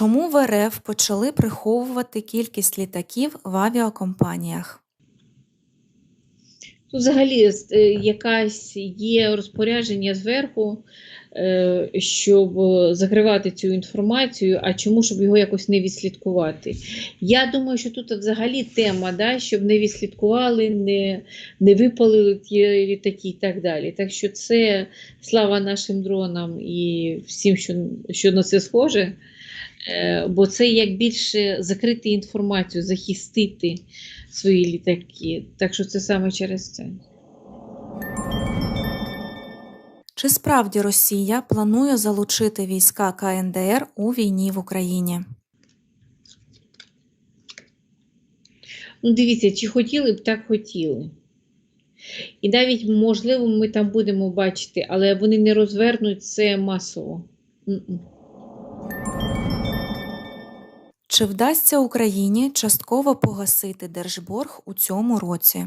Чому в РФ почали приховувати кількість літаків в авіакомпаніях? Тут взагалі е, якась є розпорядження зверху, е, щоб е, закривати цю інформацію, а чому, щоб його якось не відслідкувати. Я думаю, що тут взагалі тема, да, щоб не відслідкували, не, не випалили ті літаки і так далі. Так що це слава нашим дронам і всім, що, що на це схоже. Е, Бо це як більше закрити інформацію, захистити свої літаки. Так що це саме через це. Чи справді Росія планує залучити війська КНДР у війні в Україні? Ну, дивіться, чи хотіли б, так хотіли. І навіть, можливо, ми там будемо бачити, але вони не розвернуть це масово. Чи вдасться Україні частково погасити держборг у цьому році?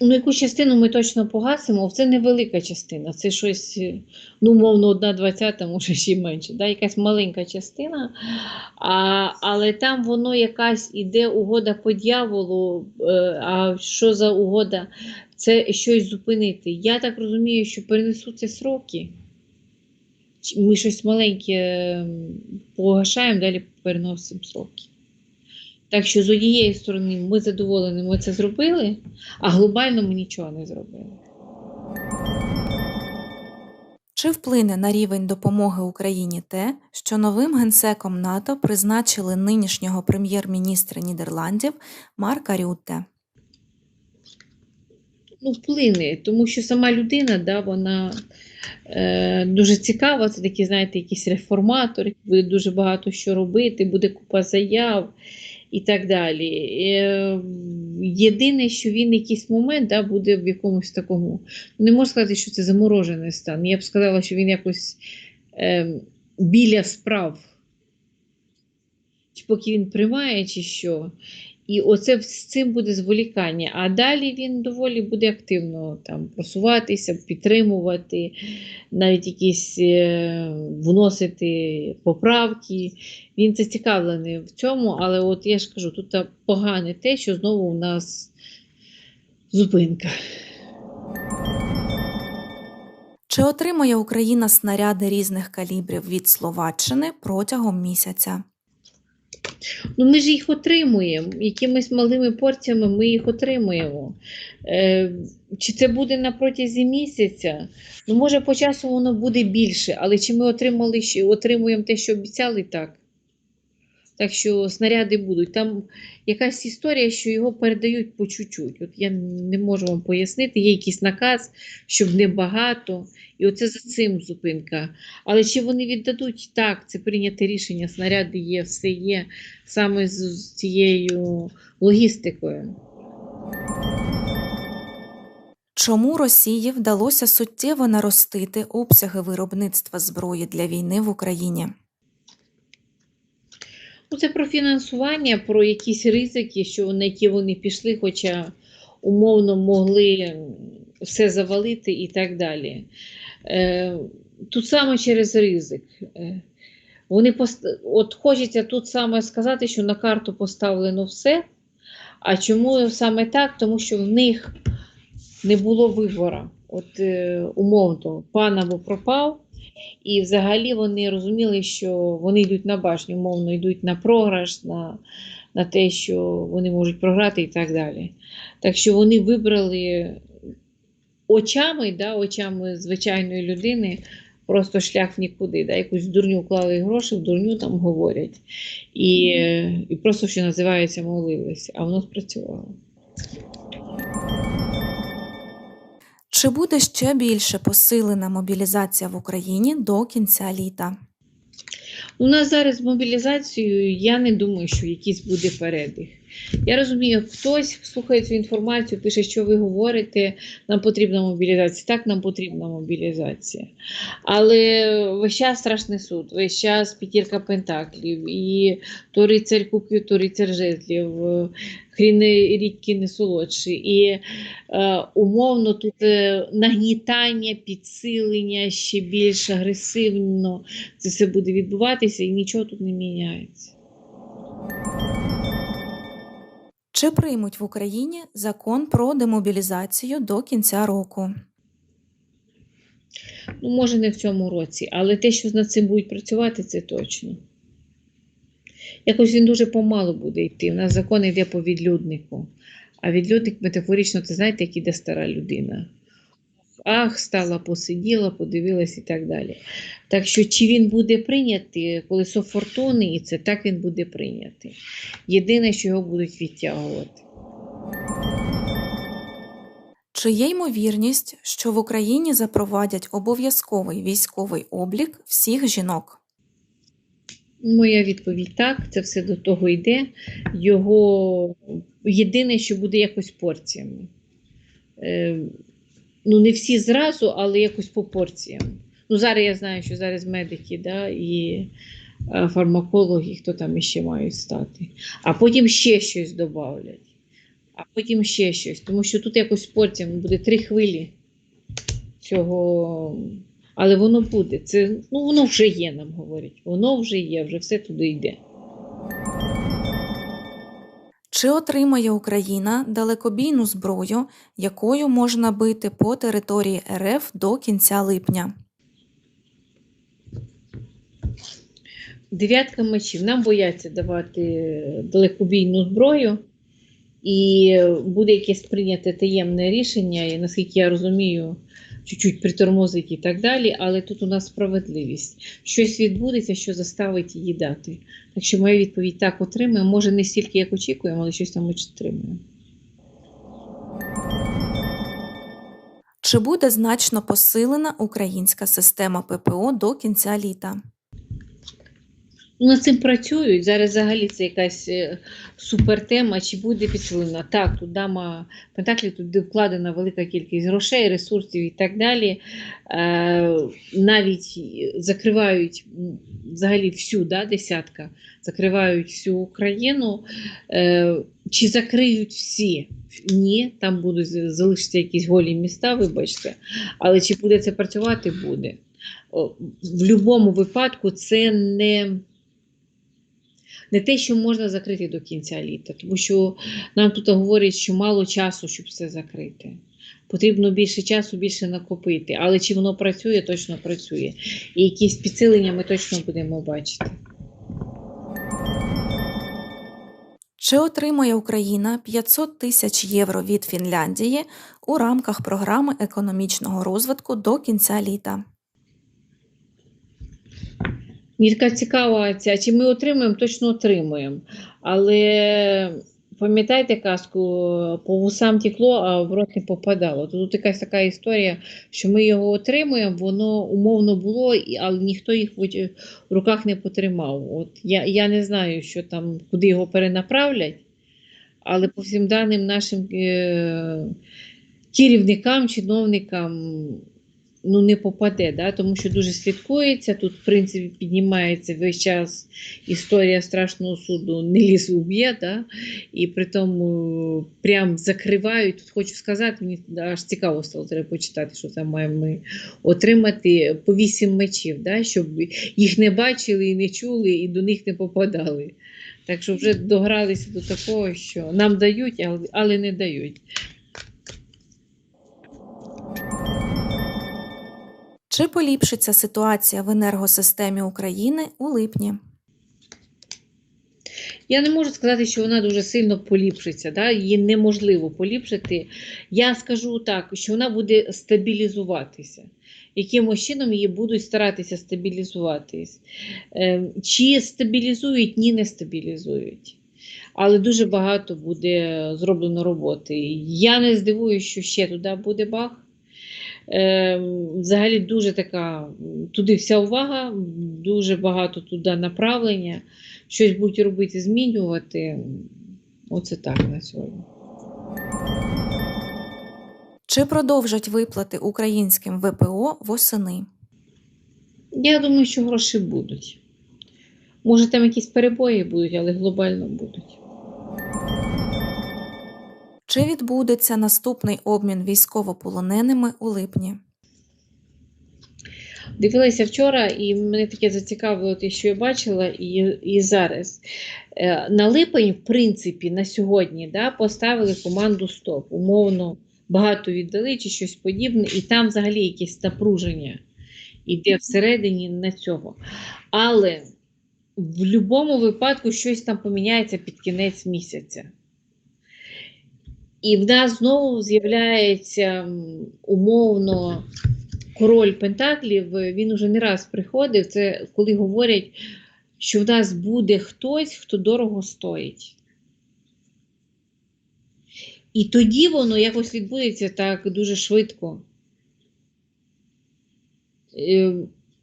Ну, яку частину ми точно погасимо, це невелика частина. Це щось, е, ну, мовно, одна двадцята, може ще менше. Да? Якась маленька частина. А, але там воно якась іде угода по дьяволу. е, А що за угода? Це щось зупинити. Я так розумію, що перенесуться сроки. Ми щось маленьке ем, погашаємо, далі переносимо сроки. Так що з однієї сторони ми задоволені, ми це зробили, а глобально ми нічого не зробили. Чи вплине на рівень допомоги Україні те, що новим генсеком НАТО призначили нинішнього прем'єр-міністра Нідерландів Марка Рютте? Ну, вплине, тому що сама людина, да, вона е, дуже цікава, це такий, знаєте, якийсь реформатор, буде дуже багато що робити, буде купа заяв і так далі. Е, єдине, що він якийсь момент да, буде в якомусь такому. Не можу сказати, що це заморожений стан. Я б сказала, що він якось е, біля справ. Чи поки він приймає, чи що. І оце з цим буде зволікання. А далі він доволі буде активно там просуватися, підтримувати, навіть якісь е, вносити поправки. Він зацікавлений в цьому, але от я ж кажу, тут погане те, що знову у нас зупинка. Чи отримає Україна снаряди різних калібрів від Словаччини протягом місяця? Ну, ми ж їх отримуємо. Якимись малими порціями ми їх отримуємо. Е, чи це буде на протязі місяця? Ну, може, по часу воно буде більше, але чи ми отримали, отримуємо те, що обіцяли, так. Так що снаряди будуть. Там якась історія, що його передають по чуть-чуть. От я не можу вам пояснити, є якийсь наказ, щоб не багато. І оце за цим зупинка. Але чи вони віддадуть? Так, це прийняте рішення, снаряди є, все є саме з цією логістикою. Чому Росії вдалося суттєво наростити обсяги виробництва зброї для війни в Україні? Ну, це про фінансування, про якісь ризики, що на які вони пішли, хоча умовно могли все завалити і так далі. Е, тут саме через ризик. Е, вони пост... От хочеться тут саме сказати, що на карту поставлено все. А чому саме так? Тому що в них не було вибору. От е, умовно, пан або пропав. І взагалі вони розуміли, що вони йдуть на башню, умовно йдуть на програш, на, на те, що вони можуть програти і так далі. Так що вони вибрали очами, да, очами звичайної людини, просто шлях в нікуди. Да, якусь дурню вклали гроші, в дурню там говорять. І, і просто, що називається, молилися, а воно спрацювало. Чи буде ще більше посилена мобілізація в Україні до кінця літа? У нас зараз з мобілізацією, я не думаю, що якийсь буде передих. Я розумію, хтось слухає цю інформацію, пише, що ви говорите, нам потрібна мобілізація. Так, нам потрібна мобілізація. Але весь час страшний суд, весь час п'ятірка пентаклів, і то рицарь кубків, то рицар жезлів, хрін не рідкий не солодший. І е, умовно тут е, нагнітання, підсилення ще більш агресивно це все буде відбуватися, і нічого тут не міняється. Чи приймуть в Україні закон про демобілізацію до кінця року? Ну, може, не в цьому році, але те, що над цим будуть працювати, це точно. Якось він дуже помало буде йти. У нас закон йде по відлюднику. А відлюдник метафорично, це знаєте, як іде стара людина. Ах, стала, посиділа, подивилась і так далі. Так що, чи він буде прийнятий, колесо фортуни, і це так він буде прийнятий. Єдине, що його будуть відтягувати. Чи є ймовірність, що в Україні запровадять обов'язковий військовий облік всіх жінок? Моя відповідь так, це все до того йде. Його єдине, що буде якось порціями. Ну, не всі зразу, але якось по порціям. Ну, зараз я знаю, що зараз медики да, і е, фармакологи, хто там іще мають стати. А потім ще щось додавлять. А потім ще щось. Тому що тут якось порціями буде три хвилі цього. Але воно буде. Це, ну, воно вже є, нам говорять. Воно вже є, вже все туди йде. Чи отримає Україна далекобійну зброю, якою можна бити по території РФ до кінця липня? Дев'ятка мечів. Нам бояться давати далекобійну зброю, і буде якесь прийняте таємне рішення, і наскільки я розумію, чуть-чуть притормозить і так далі. Але тут у нас справедливість. Щось відбудеться, що заставить її дати. Так що моя відповідь так отримує. Може, не стільки, як очікуємо, але щось там отримуємо. Чи буде значно посилена українська система ППО до кінця літа? Над цим працюють. Зараз взагалі це якась е, супертема, чи буде підсилена. Так, тут дама Пентаклі, тут вкладена велика кількість грошей, ресурсів і так далі. Е, навіть закривають взагалі всю да, десятка, закривають всю Україну. Е, чи закриють всі? Ні, там будуть з- залишаться якісь голі міста, вибачте. Але чи буде це працювати? Буде. В будь-якому випадку це не не те, що можна закрити до кінця літа, тому що нам тут говорять, що мало часу, щоб все закрити. Потрібно більше часу, більше накопити. Але чи воно працює, точно працює. І якісь підсилення ми точно будемо бачити. Чи отримає Україна 500 тисяч євро від Фінляндії у рамках програми економічного розвитку до кінця літа? Мені така цікава ця, чи ми отримаємо, точно отримуємо. Але пам'ятаєте казку, по вусам тікло, а в рот не попадало. Тут якась така історія, що ми його отримуємо, воно умовно було, але ніхто їх в руках не потримав. От я, я не знаю, що там, куди його перенаправлять, але по всім даним нашим е- керівникам, чиновникам ну, не попаде, да? тому що дуже слідкується. Тут, в принципі, піднімається весь час історія страшного суду не ліс уб'є, да? і при тому прям закривають. Тут хочу сказати, мені аж цікаво стало треба почитати, що там маємо ми отримати по вісім мечів, да? щоб їх не бачили і не чули, і до них не попадали. Так що вже догралися до такого, що нам дають, але не дають. Чи поліпшиться ситуація в енергосистемі України у липні? Я не можу сказати, що вона дуже сильно поліпшиться. Да? Її неможливо поліпшити. Я скажу так, що вона буде стабілізуватися. Якимось чином її будуть старатися стабілізуватись. Е, Чи стабілізують, ні, не стабілізують. Але дуже багато буде зроблено роботи. Я не здивуюся, що ще туди буде бах. Е, Взагалі дуже така, туди вся увага, дуже багато туди направлення щось будуть робити, змінювати. Оце так на сьогодні. Чи продовжать виплати українським ВПО восени? Я думаю, що гроші будуть. Може, там якісь перебої будуть, але глобально будуть. Чи відбудеться наступний обмін військовополоненими у липні? Дивилася вчора, і мене таке зацікавило те, що я бачила, і, і зараз. Е, На липень, в принципі, на сьогодні да, поставили команду СТОП. Умовно, багато віддали чи щось подібне, і там взагалі якесь напруження іде всередині на цього. Але в будь-якому випадку щось там поміняється під кінець місяця. І в нас знову з'являється умовно король Пентаклів, е, він уже не раз приходив. Це коли говорять, що в нас буде хтось, хто дорого стоїть. І тоді воно якось відбудеться так дуже швидко.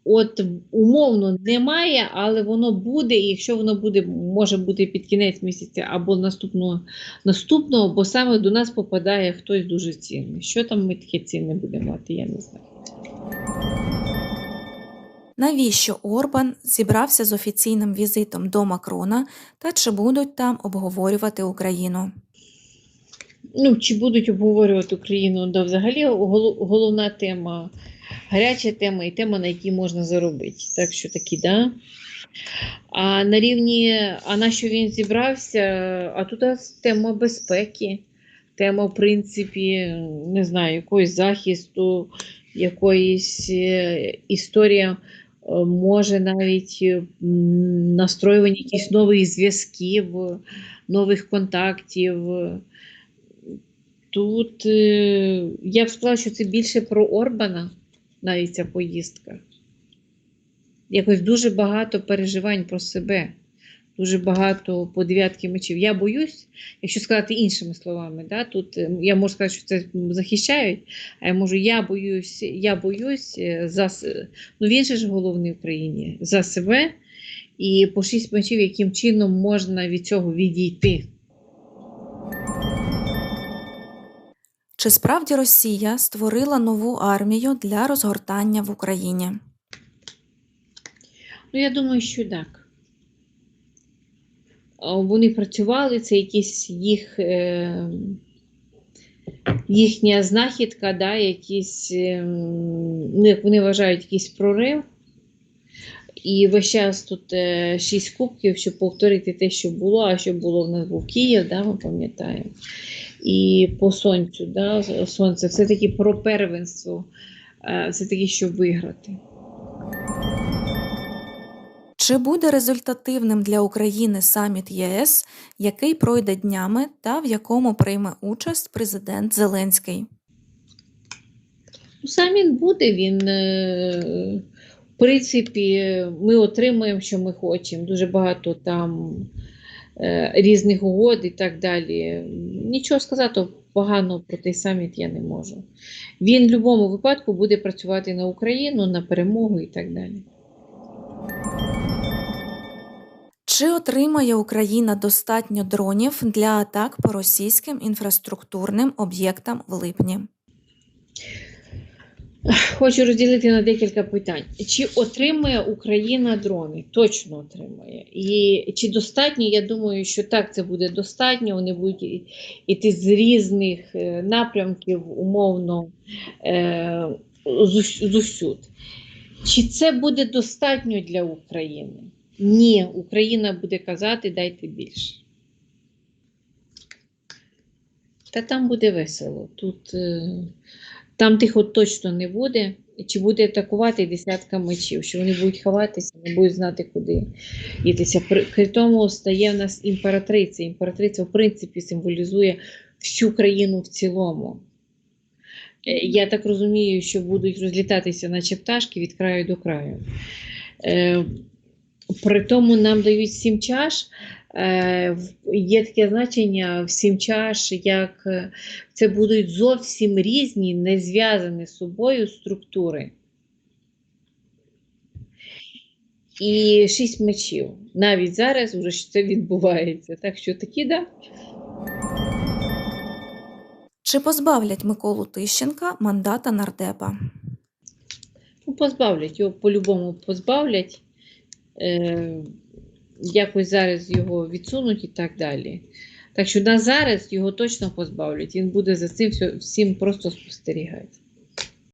От умовно немає, але воно буде, і якщо воно буде, може бути під кінець місяця або наступного, наступного, бо саме до нас попадає хтось дуже цінний. Що там ми таке цінне будемо мати, я не знаю. Навіщо Орбан зібрався з офіційним візитом до Макрона та чи будуть там обговорювати Україну? Ну, чи будуть обговорювати Україну, да, взагалі гол- головна тема, гаряча тема і тема, на якій можна заробити. Так що такі, да. А на рівні, а на що він зібрався? А тут тема безпеки, тема, в принципі, не знаю, якогось захисту, якоїсь е, історія, е, може навіть настроювання якихось нових зв'язків, нових контактів. Тут е, я б сказала, що це більше про Орбана, навіть ця поїздка. Якось дуже багато переживань про себе, дуже багато по дев'ятки мечів. Я боюсь, якщо сказати іншими словами, да, тут е, я можу сказати, що це захищають, а я можу, я боюсь, я боюсь е, за ну він же ж головний в країні за себе і по шість мечів, яким чином можна від цього відійти. Чи справді Росія створила нову армію для розгортання в Україні? Ну, я думаю, що так. Вони працювали, це якісь їх, е, їхня знахідка, да, якісь, е, ну, як вони вважають, якийсь прорив. І весь час тут е, шість кубків, щоб повторити те, що було, а що було в нас був Київ, да, ми пам'ятаємо. І по сонцю, да, сонце, все-таки про первенство, е, все-таки, щоб виграти. Чи буде результативним для України саміт ЄС, який пройде днями та в якому прийме участь президент Зеленський? Ну, сам він буде, він, е, принципі, ми отримуємо, що ми хочемо. Дуже багато там е, різних угод і так далі. Нічого сказати поганого про той саміт я не можу. Він в будь-якому випадку буде працювати на Україну, на перемогу і так далі. Чи отримає Україна достатньо дронів для атак по російським інфраструктурним об'єктам в липні? Хочу розділити на декілька питань. Чи отримає Україна дрони? Точно отримає. І чи достатньо? Я думаю, що так, це буде достатньо. Вони будуть іти з різних е, напрямків, умовно, е, зус- зусюд. Чи це буде достатньо для України? Ні, Україна буде казати, дайте більше. Та там буде весело. Тут е, там тихо точно не буде. Чи буде атакувати десятка мечів, що вони будуть ховатися, не будуть знати, куди йтися. При, тому стає в нас імператриця. Імператриця, в принципі, символізує всю країну в цілому. Е, Я так розумію, що будуть розлітатися, наче пташки від краю до краю. Е, При тому нам дають сім чаш. Е, Є таке значення в сім чаш, як е, це будуть зовсім різні, не зв'язані з собою структури. і шість мечів. Навіть зараз вже це відбувається. Так що такі, да. Чи позбавлять Миколу Тищенка мандата нардепа? Ну, позбавлять, його по-любому позбавлять. Е, якось зараз його відсунуть і так далі. Так що на зараз його точно позбавлять. Він буде за цим всім просто спостерігати.